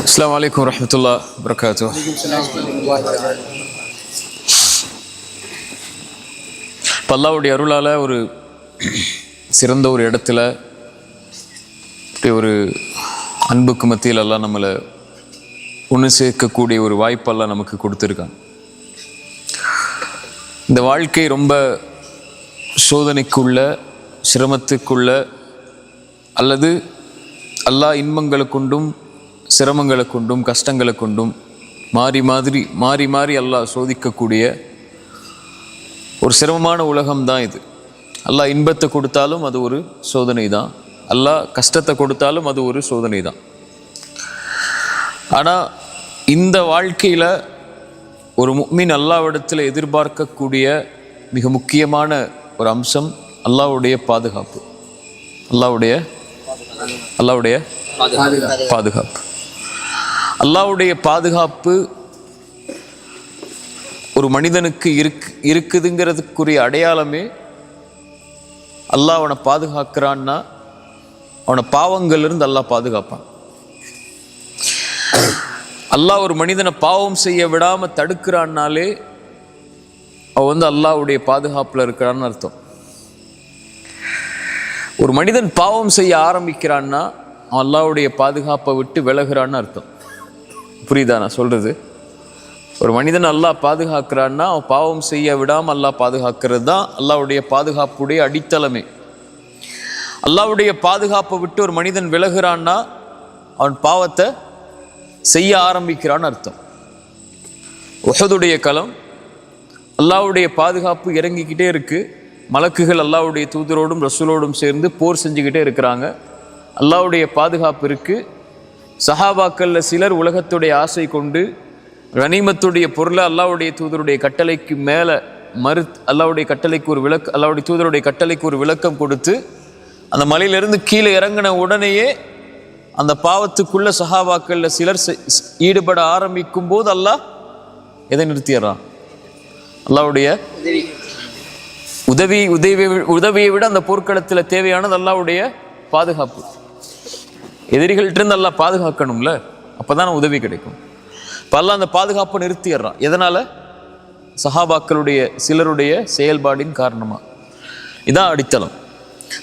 السلام عليكم ورحمة الله وبركاته. பல்லாவுடைய அருளால் ஒரு சிறந்த ஒரு இடத்துல இப்படி ஒரு அன்புக்கு மத்தியில் எல்லாம் நம்மளை ஒன்று சேர்க்கக்கூடிய ஒரு வாய்ப்பெல்லாம் நமக்கு கொடுத்துருக்காங்க இந்த வாழ்க்கை ரொம்ப சோதனைக்குள்ள சிரமத்துக்குள்ள அல்லது எல்லா இன்பங்களை கொண்டும் சிரமங்களை கொண்டும் கஷ்டங்களை கொண்டும் மாறி மாதிரி மாறி மாறி அல்லாஹ் சோதிக்கக்கூடிய ஒரு சிரமமான உலகம்தான் இது. அல்லாஹ் இன்பத்தை கொடுத்தாலும் அது ஒரு சோதனை தான். அல்லாஹ் கஷ்டத்தை கொடுத்தாலும் அது ஒரு சோதனை தான். ஆனால் இந்த வாழ்க்கையில் ஒரு முக்மின் அல்லாவிடத்தில் எதிர்பார்க்கக்கூடிய மிக முக்கியமான ஒரு அம்சம் அல்லாவுடைய பாதுகாப்பு. அல்லாவுடைய அல்லாவுடைய பாதுகாப்பு. அல்லாவுடைய பாதுகாப்பு ஒரு மனிதனுக்கு இருக்கு இருக்குதுங்கிறதுக்குரிய அடையாளமே அல்லாஹ் அவனை பாதுகாக்கிறான்னா அவனை பாவங்கள்லேருந்து அல்லாஹ் பாதுகாப்பான். அல்லாஹ் ஒரு மனிதனை பாவம் செய்ய விடாம தடுக்கிறான்னாலே அவன் வந்து அல்லாஹ்வுடைய பாதுகாப்புல இருக்கிறான்னு அர்த்தம். ஒரு மனிதன் பாவம் செய்ய ஆரம்பிக்கிறான்னா அவன் பாதுகாப்பை விட்டு விலகுறான்னு அர்த்தம். புரியுதா நான் சொல்றது? ஒரு மனிதன் அல்லாஹ் பாதுகாக்கிறான்னா அவன் பாவம் செய்ய விடாமல் அல்லாஹ் பாதுகாக்கிறது தான் அல்லாவுடைய பாதுகாப்புடைய அடித்தளமே. அல்லாவுடைய பாதுகாப்பை விட்டு ஒரு மனிதன் விலகுறான்னா அவன் பாவத்தை செய்ய ஆரம்பிக்கிறான்னு அர்த்தம். உஹதுடைய களம் அல்லாவுடைய பாதுகாப்பு இறங்கிக்கிட்டே இருக்குது மலக்குகள் அல்லாவுடைய தூதரோடும் ரசூலோடும் சேர்ந்து போர் செஞ்சுக்கிட்டே இருக்கிறாங்க. அல்லாவுடைய பாதுகாப்பு இருக்குது சஹாபாக்களில் சிலர் உலகத்துடைய ஆசை கொண்டு கனிமத்துடைய பொருளை அல்லாவுடைய தூதருடைய கட்டளைக்கு மேலே மறு அல்லாவுடைய கட்டளைக்கு ஒரு விளக்கு அல்லாவுடைய தூதருடைய கட்டளைக்கு ஒரு விளக்கம் கொடுத்து அந்த மலையிலிருந்து கீழே இறங்கின உடனேயே அந்த பாவத்துக்குள்ள சஹாபாக்களில் சிலர் ஈடுபட ஆரம்பிக்கும் போது அல்லாஹ் எதை நிறுத்திடுறான் அல்லாவுடைய உதவி உதவி உதவியை விட அந்த போர்க்களத்தில் தேவையானது அல்லாவுடைய பாதுகாப்பு. எதிரிகள்கிட்ட இருந்து பாதுகாக்கணும்ல பாதுகாக்கணும்ல? அப்பதான் உதவி கிடைக்கும். இப்போ அல்லா அந்த பாதுகாப்பை நிறுத்திடுறான். எதனால்? சஹாபாக்களுடைய சிலருடைய செயல்பாடின் காரணமாக இதான் அடித்தளம்.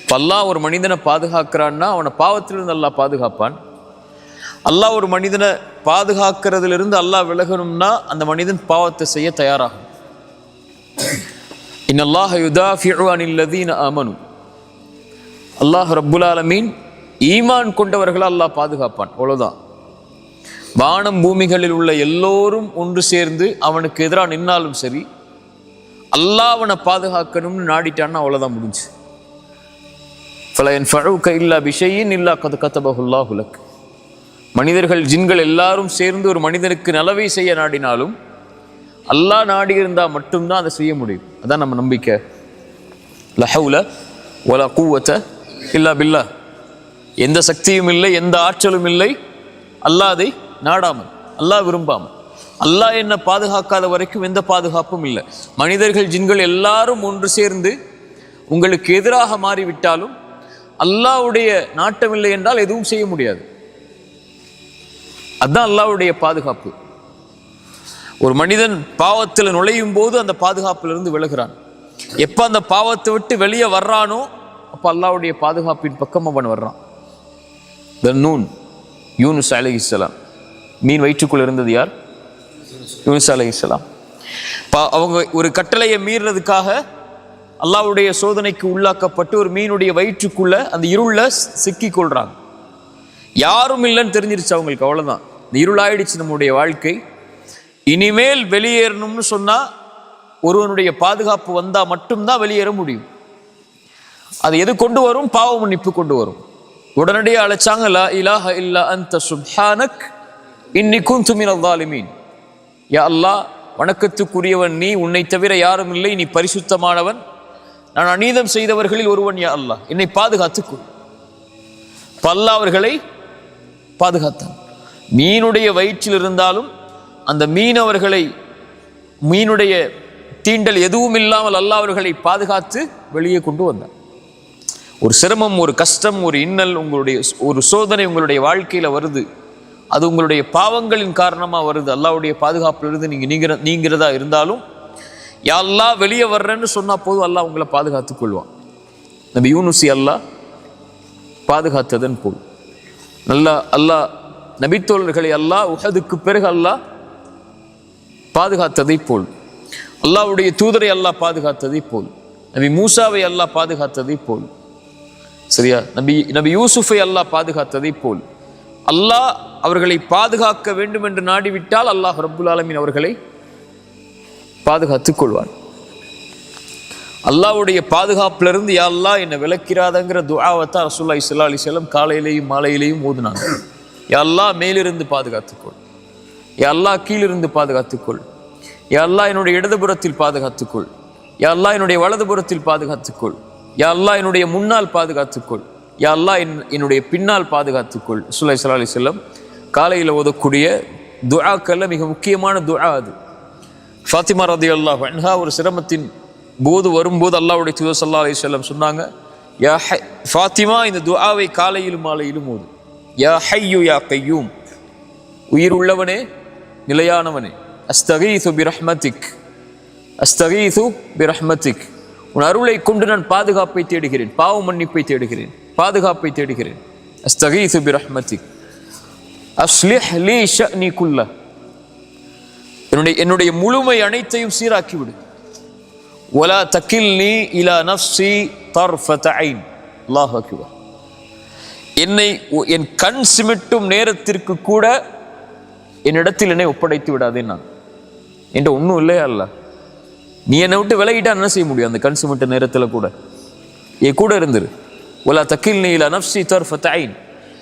இப்போ ஒரு மனிதனை பாதுகாக்கிறான்னா அவனை பாவத்திலிருந்து அல்லா பாதுகாப்பான். அல்லாஹ் ஒரு மனிதனை பாதுகாக்கிறதுலேருந்து அல்லாஹ் விலகணும்னா அந்த மனிதன் பாவத்தை செய்ய தயாராகும். இன்னல்லாஹ யுதாஃபிஉ அனில் அமனு அல்லாஹ் ரப்புல் ஆலமீன் ஈமான் கொண்டவர்களை அல்லாஹ் பாதுகாப்பான். அவ்வளோதான் வானம் பூமிகளில் உள்ள எல்லோரும் ஒன்று சேர்ந்து அவனுக்கு எதிராக நின்னாலும் சரி அல்லாஹ் அவனை பாதுகாக்கணும்னு நாடிட்டான்னா அவ்வளோதான் முடிஞ்சு. ஃபலயன் ஃபழுக்க இல்லா பிஷையின் இல்லா கத கத்தபகுல்லா உலக் மனிதர்கள் ஜின்கள் எல்லாரும் சேர்ந்து ஒரு மனிதனுக்கு நலவை செய்ய நாடினாலும் அல்லாஹ் நாடி இருந்தால் மட்டும்தான் அதை செய்ய முடியும். அதான் நம்ம நம்பிக்கை. லஹவுல வல கூவத்தை இல்லா பில்லா எந்த சக்தியும் இல்லை எந்த ஆற்றலும் இல்லை. அல்லாதை அதை நாடாமல் அல்லாஹ் விரும்பாமல். அல்லாஹ் என்ன பாதுகாக்காத வரைக்கும் எந்த பாதுகாப்பும் இல்லை. மனிதர்கள் ஜின்கள் எல்லாரும் ஒன்று சேர்ந்து உங்களுக்கு எதிராக மாறிவிட்டாலும் அல்லாவுடைய நாட்டம் இல்லை என்றால் எதுவும் செய்ய முடியாது. அதுதான் அல்லாவுடைய பாதுகாப்பு. ஒரு மனிதன் பாவத்தில் நுழையும் போது அந்த பாதுகாப்பிலிருந்து விலகுறான். எப்போ அந்த பாவத்தை விட்டு வெளியே வர்றானோ அப்போ அல்லாஹ்வுடைய பாதுகாப்பின் பக்கம் அவன் வர்றான். த நூன் யூனுஸ் அலஹிஸ்லாம் மீன் வயிற்றுக்குள் இருந்தது யார்? யூனுஸ் அலஹிஸ்லாம் பா- அவங்க ஒரு கட்டளையை மீறுறதுக்காக அல்லாவுடைய சோதனைக்கு உள்ளாக்கப்பட்டு ஒரு மீனுடைய வயிற்றுக்குள்ள அந்த இருள சிக்கி கொள்றாங்க. யாரும் இல்லைன்னு தெரிஞ்சிருச்சு அவங்களுக்கு அவ்வளோதான் இந்த இருளாயிடுச்சு நம்முடைய வாழ்க்கை. இனிமேல் வெளியேறணும்னு சொன்னால் ஒருவனுடைய பாதுகாப்பு வந்தால் மட்டும்தான் வெளியேற முடியும். அது எது கொண்டு வரும்? பாவ மன்னிப்பு கொண்டு வரும். உடனடியே அழைச்சாங்க லா இலாஹ இல்லா அந்த சுப்ஹானக் இன்னிக்கும் குந்து மினல் யா அல்லாஹ் வணக்கத்துக்குரியவன் நீ உன்னை தவிர யாரும் இல்லை நீ பரிசுத்தமானவன். நான் அநீதம் செய்தவர்களில் ஒருவன் யா அல்லா என்னை பாதுகாத்துக்கொள் பல்லா அவர்களை பாதுகாத்தான். மீனுடைய வயிற்றில் இருந்தாலும் அந்த மீனவர்களை மீனுடைய தீண்டல் எதுவும் இல்லாமல் அல்லாஹ் அவர்களை பாதுகாத்து வெளியே கொண்டு வந்தார். ஒரு சிரமம் ஒரு கஷ்டம் ஒரு இன்னல் உங்களுடைய ஒரு சோதனை உங்களுடைய வாழ்க்கையில் வருது. அது உங்களுடைய பாவங்களின் காரணமாக வருது. அல்லாவுடைய பாதுகாப்பிலிருந்து நீங்கள் நீங்கிற நீங்கிறதா இருந்தாலும் யா வெளியே வர்றேன்னு சொன்னால் போதும் அல்லாஹ் உங்களை பாதுகாத்துக் கொள்வான். நபி யூனுசி அல்லாஹ் பாதுகாத்ததன் போல் நல்லா அல்லாஹ் நபித்தோழர்களை அல்லாஹ் உஹதுக்கு பிறகு அல்லாஹ் பாதுகாத்ததை போல். அல்லாஹ்வுடைய தூதரை அல்லாஹ் பாதுகாத்ததை போல். நபி மூசாவை அல்லாஹ் பாதுகாத்ததை போல். சரியா? நபி நபி யூசுஃபை அல்லாஹ் பாதுகாத்ததை போல். அல்லாஹ் அவர்களை பாதுகாக்க வேண்டும் என்று நாடிவிட்டால் அல்லாஹ் ரபுல் ஆலமின் அவர்களை பாதுகாத்துக் கொள்வார் அல்லாஹ்வுடைய பாதுகாப்பிலிருந்து யா அல்லாஹ் என்னை விளக்கிறாதங்கிற துஆவத்தான் ரசூலுல்லாஹி ஸல்லல்லாஹு அலைஹி காலையிலேயும் மாலையிலேயும் ஓதுனாங்க. யா மேலிருந்து பாதுகாத்துக்கொள் எல்லா கீழிருந்து பாதுகாத்துக்கொள். எல்லா என்னுடைய இடதுபுறத்தில் பாதுகாத்துக்கொள். எல்லா என்னுடைய வலதுபுறத்தில் பாதுகாத்துக்கொள். எல்லா அல்லாஹ் என்னுடைய முன்னால் பாதுகாத்துக்கொள். எல்லா அல்லாஹ் என் என்னுடைய பின்னால் பாதுகாத்துக்கொள். சுலை சல்லா செல்லம் காலையில் ஓதக்கூடிய துஆக்கல்ல மிக முக்கியமான துழா அது. ஃபாத்திமா ரதி அல்லாஹ் அன்ஹா ஒரு சிரமத்தின் போது வரும்போது அல்லாவுடைய தூதர் சல்லா அலி செல்லம் சொன்னாங்க யா ஹை ஃபாத்திமா இந்த துஆவை காலையிலும் மாலையிலும் ஓது. யா ஹையு யா கையூம். உயிர் உள்ளவனே நிலையானவனே. அஸ்தகீது பிரஹ்மதிக். அஸ்தகீது பிரஹ்மதிக். உன் அருளை கொண்டு நான் பாதுகாப்பை தேடுகிறேன். பாவ மன்னிப்பை தேடுகிறேன். பாதுகாப்பை தேடுகிறேன். அஸ்தகீது பிரஹ்மதிக். அஸ்லிஹ் லீ ஷஅனி குல்ல என்னுடைய என்னுடைய முழுமை அனைத்தையும் சீராக்கி விடு வலா தக்கில்னி இலா நஃப்சி தர்ஃபத் ஐன். அல்லாஹ் என்னை என் கண் சிமிட்டும் நேரத்திற்கு கூட என்னிடத்தில் என்னை ஒப்படைத்து விடாதே நான். என்கிட்ட ஒன்றும் இல்லையா அல்ல? நீ என்னை விட்டு விலகிட்டா என்ன செய்ய முடியும்? அந்த கண் நேரத்தில் கூட. என் கூட இருந்துரு. ஒலா தக்கில் நீல நப்சி தர் ஐன்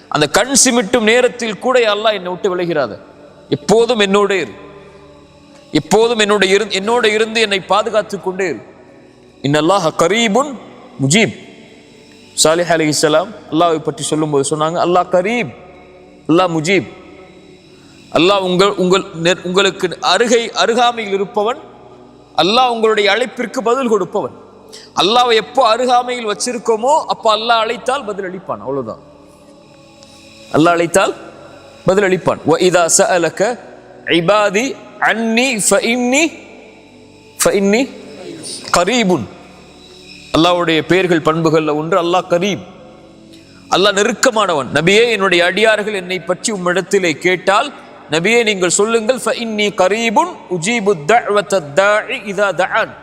அந்த கண் சிமிட்டும் நேரத்தில் கூட அல்லாஹ் என்னை விட்டு விலகிறாத. எப்போதும் என்னோட இரு. எப்போதும் என்னோட இரு என்னோட இருந்து என்னை பாதுகாத்து கொண்டே இரு. இன்னல்லாஹ கரீபுன் முஜீப். சாலிஹ் அலைஹிஸ்ஸலாம் அல்லாஹ்வை பற்றி சொல்லும்போது சொன்னாங்க அல்லாஹ் கரீப் அல்லாஹ் முஜீப். அல்லாஹ் உங்கள் உங்கள் உங்களுக்கு அருகை அருகாமையில் இருப்பவன். அல்லாஹ் உங்களுடைய அழைப்பிற்கு பதில் கொடுப்பவன். அல்லாவை எப்போ அருகாமையில் வச்சிருக்கோமோ அப்போ அல்லாஹ் அழைத்தால் பதில் அளிப்பான். அவ்வளவுதான். அல்லாஹ் அழைத்தால் பதில் அளிப்பான். இதா ச அலக்க ஐபாதி அன்னி ஃபஇன்னி ஃபஇன்னி கரீபுன். அல்லாஹ்வுடைய பெயர்கள் பண்புகளில் ஒன்று அல்லாஹ் கரீப். அல்லாஹ் நெருக்கமானவன். நபியே என்னுடைய அடியார்கள் என்னை பற்றி உம்மிடத்திலே கேட்டால் நபியே நீங்கள் சொல்லுங்கள் ஃப இன்னி கரீபுன் உஜீபு இதா தஆன்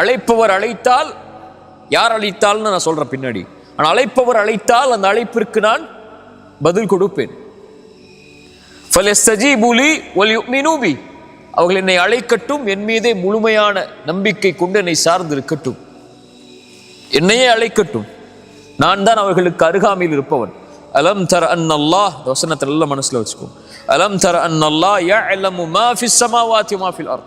அழைப்பவர் அழைத்தால் யார் அழைத்தால்னு நான் சொல்கிறேன் பின்னாடி. ஆனால் அழைப்பவர் அழைத்தால் அந்த அழைப்பிற்கு நான் பதில் கொடுப்பேன். ஃபலஸ்தஜீபுலி ஒல் யுமினூபி அவர்கள் என்னை அழைக்கட்டும் என் மீதே முழுமையான நம்பிக்கை கொண்டு என்னை சார்ந்து இருக்கட்டும் என்னையே அழைக்கட்டும். நான் தான் அவர்களுக்கு அருகாமையில் இருப்பவன். அலம் தர அன்னல்லாஹ் இந்த வசனத்தை நல்ல மனசுல வச்சுக்கோ. அலம் தர அன்னல்லாஹ் யா அலமு மாஃபி சமாவாத்தி மாஃபில் மா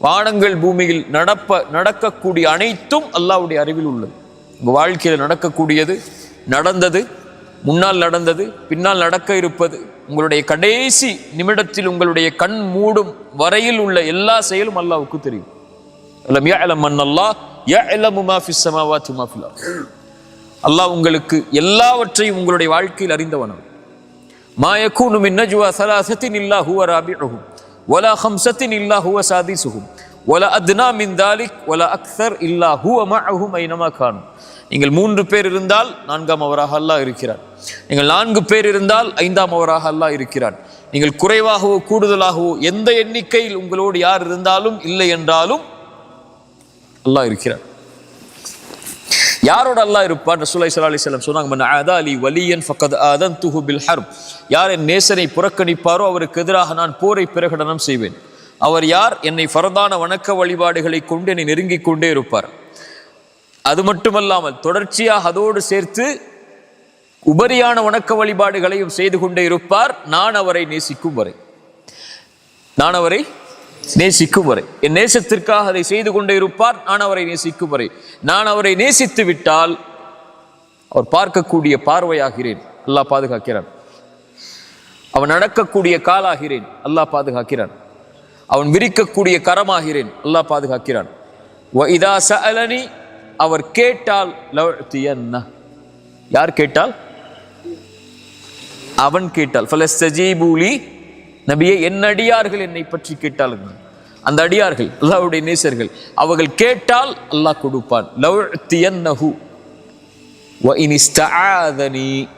வானங்கள் பூமியில் நடப்ப நடக்கக்கூடிய அனைத்தும் அல்லாஹ்வுடைய அறிவில் உள்ளது. உங்கள் வாழ்க்கையில் நடக்கக்கூடியது நடந்தது முன்னால் நடந்தது பின்னால் நடக்க இருப்பது உங்களுடைய கடைசி நிமிடத்தில் உங்களுடைய கண் மூடும் வரையில் உள்ள எல்லா செயலும் அல்லாவுக்கு தெரியும். அலம் யஅலம் அன்னல்லாஹ் யா மா ஃபிஸ் ஸமாவாதி வ மா அல்லாஹ் உங்களுக்கு எல்லாவற்றையும் உங்களுடைய வாழ்க்கையில் அறிந்தவனும் மாயக்கூனு மின்னஜுவா சலாசத்தின் இல்லா ஹுவ ராபிஹும் ஒலா ஹம்சத்தின் இல்லா ஹுவ சாதிசுகும் ஒல அத்னா மின் தாலிக் ஒல அக்சர் இல்லா ஹுவ மஹும் ஐனமா காணும். நீங்கள் மூன்று பேர் இருந்தால் நான்காம் அவராக அல்லாஹ் இருக்கிறார். நீங்கள் நான்கு பேர் இருந்தால் ஐந்தாம் அவராக அல்லாஹ் இருக்கிறார். நீங்கள் குறைவாகவோ கூடுதலாகவோ எந்த எண்ணிக்கையில் உங்களோடு யார் இருந்தாலும் இல்லை என்றாலும் அல்லாஹ் இருக்கிறார். யாரோட அல்லாஹ் இருப்பான்? ரசூலுல்லாஹி ஸல்லல்லாஹு அலிஸ்லாம் சொன்னாங்க மன் ஆதா அலி வலியன் ஃபக்கத் அதன் பில் ஹர்ப். யார் என் நேசனை புறக்கணிப்பாரோ அவருக்கு எதிராக நான் போரை பிரகடனம் செய்வேன். அவர் யார்? என்னை ஃபரதான வணக்க வழிபாடுகளை கொண்டு என்னை நெருங்கிக் கொண்டே இருப்பார். அது மட்டுமல்லாமல் தொடர்ச்சியாக அதோடு சேர்த்து உபரியான வணக்க வழிபாடுகளையும் செய்து கொண்டே இருப்பார். நான் அவரை நேசிக்கும் வரை. நான் அவரை நேசிக்கும் வரை என் நேசத்திற்காக அதை செய்து கொண்டே இருப்பார். நான் அவரை நேசிக்கும் வரை நான் அவரை நேசித்து விட்டால் அவர் பார்க்கக்கூடிய பார்வையாகிறேன். அல்லாஹ் பாதுகாக்கிறான். அவன் நடக்கக்கூடிய காலாகிறேன். அல்லாஹ் பாதுகாக்கிறான். அவன் விரிக்கக்கூடிய கரமாகிறேன். அல்லாஹ் பாதுகாக்கிறான். இதா அவர் கேட்டால் யார் கேட்டால்? அவன் கேட்டால். ஃபலஸ்தஜீபூலி நபியே என் அடியார்கள் என்னை பற்றி கேட்டார்கள் அந்த அடியார்கள் அல்லாவுடைய நேசர்கள் அவர்கள் கேட்டால் அல்லாஹ் கொடுப்பான் லவ்தியன்னஹு வ இன்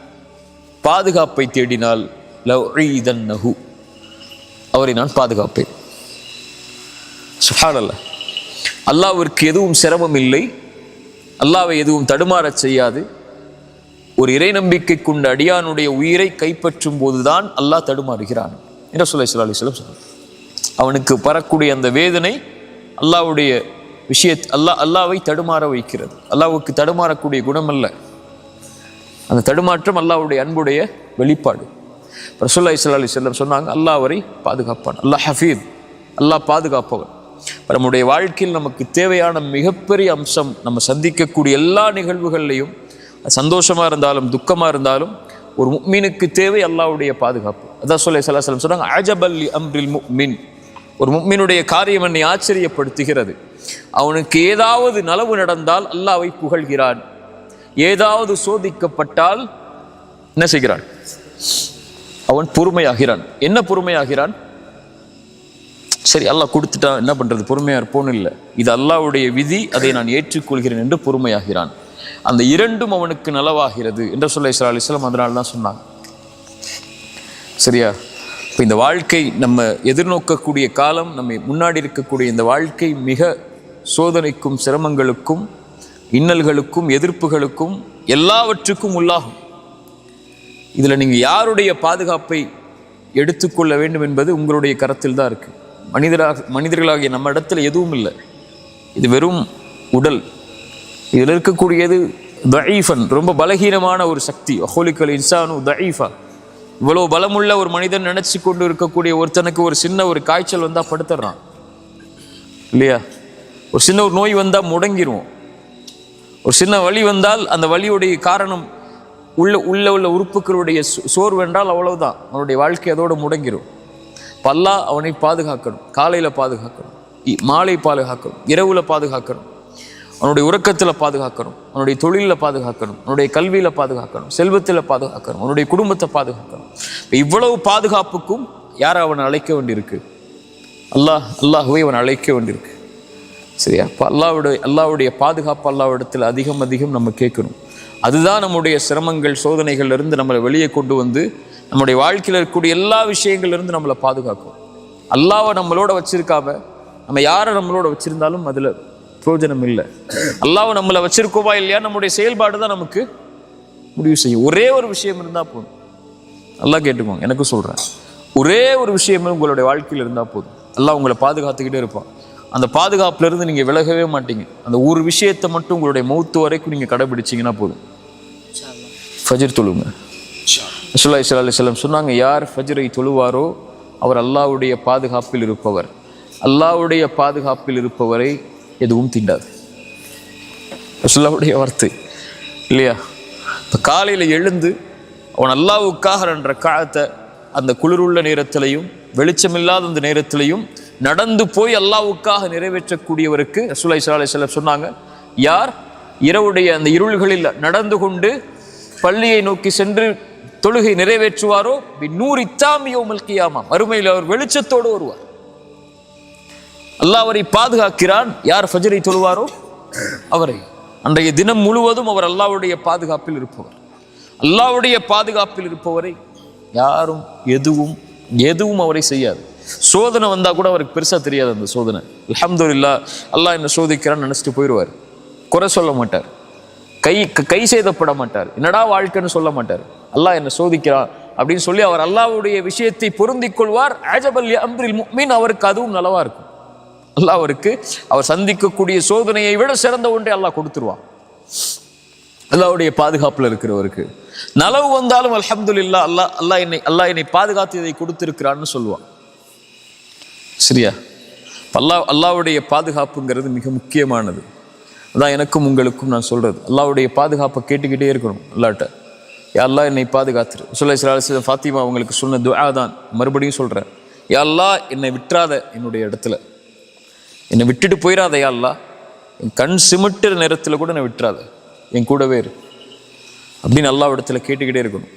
பாதுகாப்பை தேடினால் லவ் நகு அவரை நான் பாதுகாப்பேன். சுஹானல்லாஹ். அல்லாஹ்விற்கு எதுவும் சிரமம் இல்லை. அல்லாவை எதுவும் தடுமாறச் செய்யாது. ஒரு இறை நம்பிக்கை கொண்ட அடியானுடைய உயிரை கைப்பற்றும் போதுதான் அல்லாஹ் தடுமாறுகிறான். என்று சொல்ல அலி சொல்லம் அவனுக்கு பரக்கூடிய அந்த வேதனை அல்லாஹ்வுடைய விஷய அல்லா அல்லாவை தடுமாற வைக்கிறது. அல்லாஹ்வுக்கு தடுமாறக்கூடிய குணம் அல்ல அந்த தடுமாற்றம் அல்லாவுடைய அன்புடைய வெளிப்பாடு. ரசூல்லா இஸ்லா அலி செல்லம் சொன்னாங்க அல்லாஹ் அவரை பாதுகாப்பான். அல்லாஹ் ஹஃபீத் அல்லாஹ் பாதுகாப்பவன் நம்முடைய வாழ்க்கையில் நமக்கு தேவையான மிகப்பெரிய அம்சம் நம்ம சந்திக்கக்கூடிய எல்லா நிகழ்வுகள்லையும் சந்தோஷமாக இருந்தாலும் துக்கமாக இருந்தாலும் ஒரு மீனுக்கு தேவை அல்லாவுடைய பாதுகாப்பு. அதான் சொல்ல சலாஹலம் சொன்னாங்க அஜபல்லி அம்ரில் மீன் ஒரு முக்மீனுடைய காரியம் என்னை ஆச்சரியப்படுத்துகிறது. அவனுக்கு ஏதாவது நலவு நடந்தால் அல்லாவை புகழ்கிறான். ஏதாவது சோதிக்கப்பட்டால் என்ன செய்கிறான்? அவன் பொறுமையாகிறான். என்ன பொறுமையாகிறான்? சரி அல்லாஹ் கொடுத்துட்டான் என்ன பண்றது? பொறுமையா இருப்போன்னு இல்லை. இது அல்லாஹ்வுடைய விதி அதை நான் ஏற்றுக்கொள்கிறேன் என்று பொறுமையாகிறான். அந்த இரண்டும் அவனுக்கு நலவாகிறது. என்று சொல்ல இஸ்ரா அலிஸ்லாம் அதனால தான் சொன்னாங்க. சரியா? இப்போ இந்த வாழ்க்கை நம்ம எதிர்நோக்கக்கூடிய காலம் நம்மை முன்னாடி இருக்கக்கூடிய இந்த வாழ்க்கை மிக சோதனைக்கும் சிரமங்களுக்கும் இன்னல்களுக்கும் எதிர்ப்புகளுக்கும் எல்லாவற்றுக்கும் உள்ளாகும். இதில் நீங்கள் யாருடைய பாதுகாப்பை எடுத்துக்கொள்ள வேண்டும் என்பது உங்களுடைய கரத்தில் தான் இருக்குது மனிதராக மனிதர்களாகிய நம்ம இடத்துல எதுவும் இல்லை. இது வெறும் உடல். இதில் இருக்கக்கூடியது தயீஃபன் ரொம்ப பலகீனமான ஒரு சக்தி. அஹோலிக்கல் இன்சானு தயீஃபா. இவ்வளோ பலமுள்ள ஒரு மனிதன் நினச்சி கொண்டு இருக்கக்கூடிய ஒருத்தனுக்கு ஒரு சின்ன ஒரு காய்ச்சல் வந்தால் படுத்துடுறான் இல்லையா? ஒரு சின்ன ஒரு நோய் வந்தால் முடங்கிரும் ஒரு சின்ன வலி வந்தால் அந்த வலியுடைய காரணம் உள்ள உள்ள உள்ள உறுப்புகளுடைய சோ- சோர்வு என்றால் அவ்வளவுதான். அவனுடைய வாழ்க்கை அதோடு முடங்கிடும் பல்லா அவனை பாதுகாக்கணும். காலையில் பாதுகாக்கணும். இ- மாலை பாதுகாக்கணும். இரவுல பாதுகாக்கணும். அவனுடைய உறக்கத்தில் பாதுகாக்கணும். அவனுடைய தொழிலில் பாதுகாக்கணும். அவனுடைய கல்வியில் பாதுகாக்கணும். செல்வத்தில் பாதுகாக்கணும். அவனுடைய குடும்பத்தை பாதுகாக்கணும். இப்போ இவ்வளவு பாதுகாப்புக்கும் யாரை அவனை அழைக்க வேண்டியிருக்கு? அல்லாஹ் அல்லாஹுவை அவன் அழைக்க வேண்டியிருக்கு. சரியா? இப்போ அல்லாவுடைய அல்லாவுடைய பாதுகாப்பு அல்லாவிடத்தில் அதிகம் அதிகம் நம்ம கேட்கணும். அதுதான் நம்முடைய சிரமங்கள் சோதனைகள்லேருந்து நம்மளை வெளியே கொண்டு வந்து நம்முடைய வாழ்க்கையில் இருக்கக்கூடிய எல்லா விஷயங்கள்லேருந்து நம்மளை பாதுகாக்கும். அல்லாவை நம்மளோட வச்சிருக்காம நம்ம யாரை நம்மளோட வச்சுருந்தாலும் அதில் பிரயோஜனம் இல்லை. அல்லாவை நம்மளை வச்சிருக்கோவா இல்லையா? நம்முடைய செயல்பாடு தான் நமக்கு முடிவு செய்யும். ஒரே ஒரு விஷயம் இருந்தால் போதும். நல்லா கேட்டுக்கோங்க எனக்கு சொல்கிறேன் ஒரே ஒரு விஷயமே உங்களுடைய வாழ்க்கையில் இருந்தால் போதும். எல்லாம் உங்களை பாதுகாத்துக்கிட்டே இருப்பான். அந்த பாதுகாப்புலேருந்து நீங்கள் விலகவே மாட்டீங்க. அந்த ஒரு விஷயத்தை மட்டும் உங்களுடைய மௌத்து வரைக்கும் நீங்கள் கடைபிடிச்சிங்கன்னா போதும். ஃபஜர் தொழுங்க. ரசூலுல்லாஹி இஸ்லா அலைஹி சொன்னாங்க யார் ஃபஜ்ரை தொழுவாரோ அவர் அல்லாஹ்வுடைய பாதுகாப்பில் இருப்பவர். அல்லாஹ்வுடைய பாதுகாப்பில் இருப்பவரை எதுவும் தீண்டாது. ரசூலுல்லாஹ்வுடைய வார்த்தை இல்லையா? இப்போ காலையில் எழுந்து அவன் அல்லாவுக்காக என்ற காலத்தை அந்த குளிருள்ள நேரத்திலையும் வெளிச்சமில்லாத அந்த நேரத்திலையும் நடந்து போய் அல்லாவுக்காக நிறைவேற்றக்கூடியவருக்கு ரசூலை சாலை சில சொன்னாங்க யார்? இரவுடைய அந்த இருள்களில் நடந்து கொண்டு பள்ளியை நோக்கி சென்று தொழுகை நிறைவேற்றுவாரோ? நூறு இத்தாமியோ மல்கியாமா மறுமையில் அவர் வெளிச்சத்தோடு வருவார். அல்லாஹ் அவரை பாதுகாக்கிறான். யார் ஃபஜரை தொழுவாரோ? அவரை. அன்றைய தினம் முழுவதும் அவர் அல்லாவுடைய பாதுகாப்பில் இருப்பவர். அல்லாஹ்வுடைய பாதுகாப்பில் இருப்பவரை யாரும் எதுவும் எதுவும் அவரை செய்யாது. சோதனை வந்தால் கூட அவருக்கு பெருசாக தெரியாது அந்த சோதனை. அல்ஹம்துலில்லாஹ் அல்லாஹ் என்ன சோதிக்கிறான்னு நினச்சிட்டு போயிடுவார். குறை சொல்ல மாட்டார். கை கை செய்தப்பட மாட்டார். என்னடா வாழ்க்கைன்னு சொல்ல மாட்டார். அல்லாஹ் என்ன சோதிக்கிறான் அப்படின்னு சொல்லி அவர் அல்லாவுடைய விஷயத்தை பொருந்திக் கொள்வார். ஆஜபல் அம்ரில் மீன் அவருக்கு அதுவும் நலவாக இருக்கும். அல்லாஹ் அவருக்கு அவர் சந்திக்கக்கூடிய சோதனையை விட சிறந்த ஒன்றை அல்லாஹ் கொடுத்துருவான். அல்லாவுடைய பாதுகாப்பில் இருக்கிறவருக்கு. நலவு வந்தாலும் அல்ஹம்துலில்லாஹ் அல்லா அல்லாஹ் என்னை அல்லாஹ் என்னை பாதுகாத்து இதை கொடுத்திருக்கிறான்னு சொல்லுவான். சரியா? அல்லா அல்லாஹ் அல்லாஹ்வுடைய பாதுகாப்புங்கிறது மிக முக்கியமானது. அதான் எனக்கும் உங்களுக்கும் நான் சொல்கிறது அல்லாவுடைய பாதுகாப்பை கேட்டுக்கிட்டே இருக்கணும் அல்லாட்ட. யா அல்லாஹ் என்னை பாதுகாத்துரு. சொல்ல சில ஃபாத்திமா அவங்களுக்கு சொன்ன துஆ தான். மறுபடியும் சொல்கிறேன் யா அல்லாஹ் என்னை விட்டுறாத என்னுடைய இடத்துல. என்னை விட்டுட்டு போயிடாதையா அல்லாஹ். என் கண் சிமிட்டுற நேரத்தில் கூட நான் விட்டுறாத. என் கூடவே இரு. அப்படின்னு அல்லாவிடத்துல கேட்டுக்கிட்டே இருக்கணும்.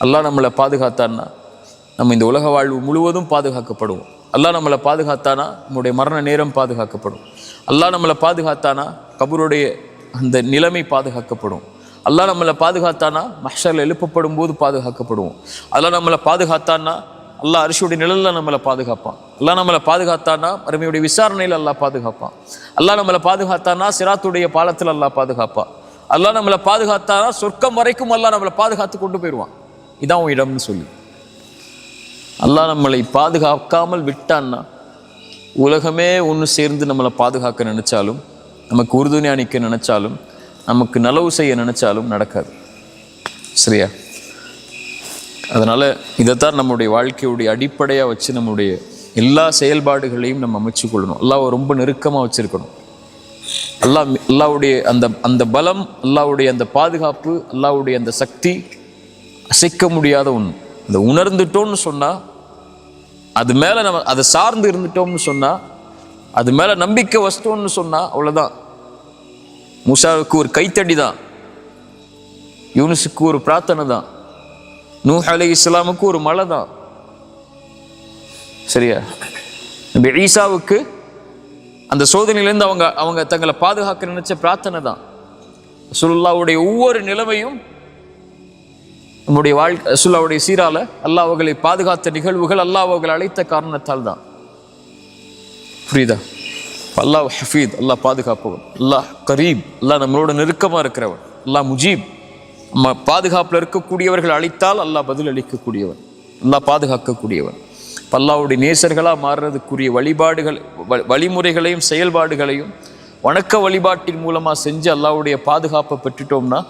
அல்லாஹ் நம்மளை பாதுகாத்தான்னா நம்ம இந்த உலக வாழ்வு முழுவதும் பாதுகாக்கப்படுவோம். அல்லாஹ் நம்மளை பாதுகாத்தானா நம்முடைய மரண நேரம் பாதுகாக்கப்படும். அல்லாஹ் நம்மளை பாதுகாத்தானா கபருடைய அந்த நிலைமை பாதுகாக்கப்படும். அல்லாஹ் நம்மளை பாதுகாத்தானா மஹ்ஷரில் எழுப்பப்படும் போது பாதுகாக்கப்படுவோம். அல்லாஹ் நம்மளை பாதுகாத்தான்னா அல்லாஹ் அரிசியுடைய நிழலில் நம்மளை பாதுகாப்பான். அல்லா நம்மளை பாதுகாத்தானா அருமையுடைய விசாரணையில் அல்லா பாதுகாப்பான். அல்லாஹ் நம்மளை பாதுகாத்தானா சிராத்துடைய பாலத்தில் அல்லாஹ் பாதுகாப்பான். அல்லாஹ் நம்மளை பாதுகாத்தானா சொர்க்கம் வரைக்கும் அல்லாஹ் நம்மளை பாதுகாத்து கொண்டு போயிடுவான் இதான் உன் இடம்னு சொல்லி. அல்லாஹ் நம்மளை பாதுகாக்காமல் விட்டான்னா உலகமே ஒன்று சேர்ந்து நம்மளை பாதுகாக்க நினைச்சாலும் நமக்கு உறுதுணை அணிக்க நினைச்சாலும் நமக்கு நலவு செய்ய நினைச்சாலும் நடக்காது. சரியா? அதனால் இதைத்தான் நம்முடைய வாழ்க்கையுடைய அடிப்படையாக வச்சு நம்முடைய எல்லா செயல்பாடுகளையும் நம்ம அமைச்சு கொள்ளணும் அல்லாஹ்வை ரொம்ப நெருக்கமாக வச்சுருக்கணும். அல்லாஹ் அல்லாவுடைய அந்த அந்த பலம் அல்லாவுடைய அந்த பாதுகாப்பு அல்லாவுடைய அந்த சக்தி அசைக்க முடியாத ஒன்று அதை உணர்ந்துட்டோம்னு சொன்னால் அது மேலே நம்ம அதை சார்ந்து இருந்துட்டோம்னு சொன்னால் அது மேலே நம்பிக்கை வச்சிட்டோம்னு சொன்னால் அவ்வளோதான் மூசாவுக்கு ஒரு கைத்தடி தான் யூனிஸுக்கு ஒரு பிரார்த்தனை தான் நூஹ் அலை இஸ்லாமுக்கு ஒரு மலை தான். சரியா? நபி ஈசாவுக்கு அந்த சோதனையிலேருந்து அவங்க அவங்க தங்களை பாதுகாக்க நினைச்ச பிரார்த்தனை தான். சுல்லாவுடைய ஒவ்வொரு நிலைமையும் நம்முடைய வாழ்க்கை சுல்லாவுடைய சீரால அல்லாஹ் அவர்களை பாதுகாத்த நிகழ்வுகள் அல்லாஹ் அவர்களை அழைத்த காரணத்தால் தான். புரியுதா? அல்லாஹ் ஹஃபீத் அல்லாஹ் பாதுகாப்பவன் அல்லாஹ் கரீப் அல்லாஹ் நம்மளோட நெருக்கமா இருக்கிறவன் அல்லாஹ் முஜீப். பாதுகாப்பில் இருக்கக்கூடியவர்கள் அழைத்தால் அல்லாஹ் பதில் அளிக்கக்கூடியவன். அல்லாஹ் பாதுகாக்கக்கூடியவன். இப்ப நேசர்களாக மாறுறதுக்குரிய வழிபாடுகள் வ- வழிமுறைகளையும் செயல்பாடுகளையும் வணக்க வழிபாட்டின் மூலமாக செஞ்சு அல்லாவுடைய பாதுகாப்பை பெற்றுட்டோம்னா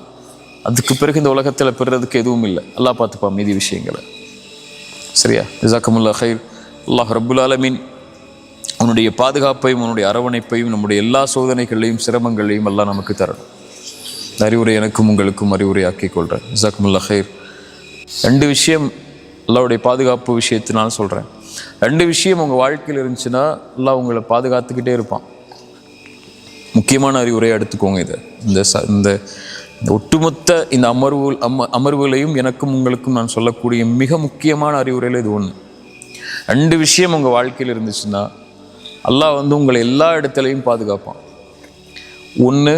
அதுக்கு பிறகு இந்த உலகத்தில் பெறுறதுக்கு எதுவும் இல்லை. அல்லாஹ் பார்த்துப்பான் மீதி விஷயங்களை. சரியா? ஜாக்கமுல்லா ஹைர் அல்லாஹ் ரபுல் ஆலமீன். உன்னுடைய பாதுகாப்பையும் உன்னுடைய அரவணைப்பையும் நம்முடைய எல்லா சோதனைகளையும் சிரமங்களையும் எல்லாம் நமக்கு தரணும். இந்த அறிவுரை எனக்கும் உங்களுக்கும் அறிவுரையாக்கிக் கொள்கிறேன் ஜக்முல்லா ஹைர் ரெண்டு விஷயம் அல்லாவுடைய பாதுகாப்பு விஷயத்தினால் சொல்கிறேன் ரெண்டு விஷயம் உங்கள் வாழ்க்கையில் இருந்துச்சுன்னா எல்லாம் உங்களை பாதுகாத்துக்கிட்டே இருப்பான். முக்கியமான அறிவுரையை எடுத்துக்கோங்க இதை. இந்த ச இந்த இந்த ஒட்டுமொத்த இந்த அமர்வு அம அமர்வுகளையும் எனக்கும் உங்களுக்கும் நான் சொல்லக்கூடிய மிக முக்கியமான அறிவுரையில் இது ஒன்று ரெண்டு விஷயம் உங்கள் வாழ்க்கையில் இருந்துச்சுன்னா அல்லாஹ் வந்து உங்களை எல்லா இடத்துலையும் பாதுகாப்பான். ஒன்று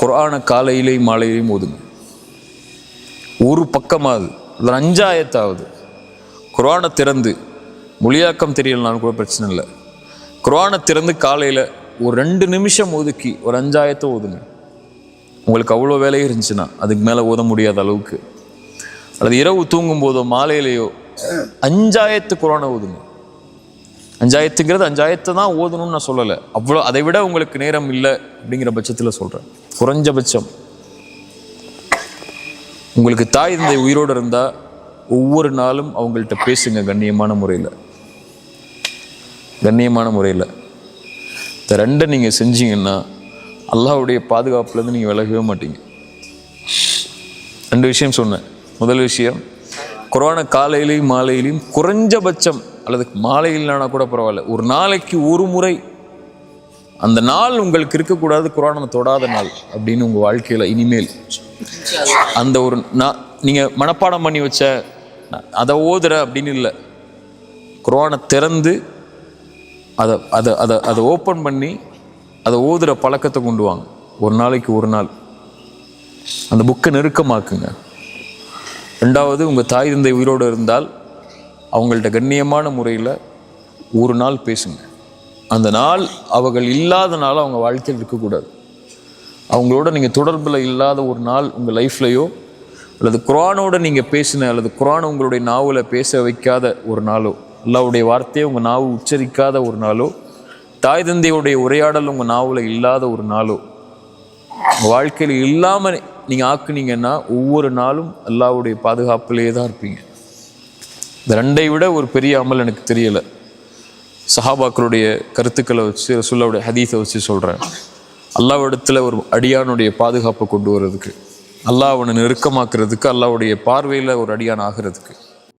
குரானை காலையிலையும் மாலையிலையும் ஓதுங்க. ஒரு பக்கமாவது அதில் அஞ்சாயத்தாவது. குரானை திறந்து மொழியாக்கம் தெரியலனாலும் கூட பிரச்சனை இல்லை. குரானை திறந்து காலையில் ஒரு ரெண்டு நிமிஷம் ஒதுக்கி ஒரு அஞ்சாயத்தை ஓதுங்க. உங்களுக்கு அவ்வளோ வேலையும் இருந்துச்சுன்னா அதுக்கு மேலே ஓத முடியாத அளவுக்கு. அல்லது இரவு தூங்கும் போதோ மாலையிலையோ அஞ்சாயத்து குரானை ஓதுங்க. அஞ்சாயத்துங்கிறது அஞ்சாயத்தை தான் ஓதணும்னு நான் சொல்லலை. அவ்வளோ அதை விட உங்களுக்கு நேரம் இல்லை அப்படிங்கிற பட்சத்தில் சொல்கிறேன் குறைஞ்சபட்சம் உங்களுக்கு தாய் தந்தை உயிரோடு இருந்தால் ஒவ்வொரு நாளும் அவங்கள்ட்ட பேசுங்க கண்ணியமான முறையில். கண்ணியமான முறையில். இந்த ரெண்டை நீங்கள் செஞ்சீங்கன்னா அல்லாஹ்வுடைய பாதுகாப்புலேருந்து நீங்கள் விலகவே மாட்டீங்க. ரெண்டு விஷயம் சொன்னேன். முதல் விஷயம் கொரோனா காலையிலையும் மாலையிலையும் குறைஞ்சபட்சம் அல்லது மாலையிலானா கூட பரவாயில்ல. ஒரு நாளைக்கு ஒரு முறை அந்த நாள் உங்களுக்கு இருக்கக்கூடாது குரானை தொடாத நாள் அப்படின்னு உங்கள் வாழ்க்கையில் இனிமேல். அந்த ஒரு நான் நீங்கள் மனப்பாடம் பண்ணி வச்ச நான் அதை ஓதுற அப்படின்னு இல்லை. குரானை திறந்து அதை அதை அதை அதை ஓப்பன் பண்ணி அதை ஓதுற பழக்கத்தை கொண்டு வாங்க. ஒரு நாளைக்கு ஒரு நாள். அந்த புக்கை நெருக்கமாக்குங்க. ரெண்டாவது உங்கள் தாய் தந்தை உயிரோடு இருந்தால் அவங்கள்ட்ட கண்ணியமான முறையில் ஒரு நாள் பேசுங்க. அந்த நாள் அவர்கள் இல்லாத நாள் அவங்க வாழ்க்கையில் இருக்கக்கூடாது. அவங்களோட நீங்கள் தொடர்பில் இல்லாத ஒரு நாள் உங்கள் லைஃப்லையோ அல்லது குரானோட நீங்கள் பேசின அல்லது குரான் உங்களுடைய நாவில் பேச வைக்காத ஒரு நாளோ அல்லாவுடைய வார்த்தையை உங்கள் நாவு உச்சரிக்காத ஒரு நாளோ தாய் தந்தையுடைய உரையாடல் உங்கள் நாவில் இல்லாத ஒரு நாளோ உங்கள் வாழ்க்கையில் இல்லாமல் நீங்கள் ஆக்குனீங்கன்னா ஒவ்வொரு நாளும் அல்லாவுடைய பாதுகாப்பிலேயே தான் இருப்பீங்க. இந்த ரெண்டை விட ஒரு பெரிய அமல் எனக்கு தெரியலை. சஹாபாக்களுடைய கருத்துக்களை வச்சு ரசுல்லாவுடைய ஹதீஸை வச்சு சொல்கிறேன் அல்லாவிடத்தில் ஒரு அடியானுடைய பாதுகாப்பை கொண்டு வர்றதுக்கு அல்லாஹ் அவனை நெருக்கமாக்குறதுக்கு அல்லாவுடைய பார்வையில் ஒரு அடியான் ஆகிறதுக்கு.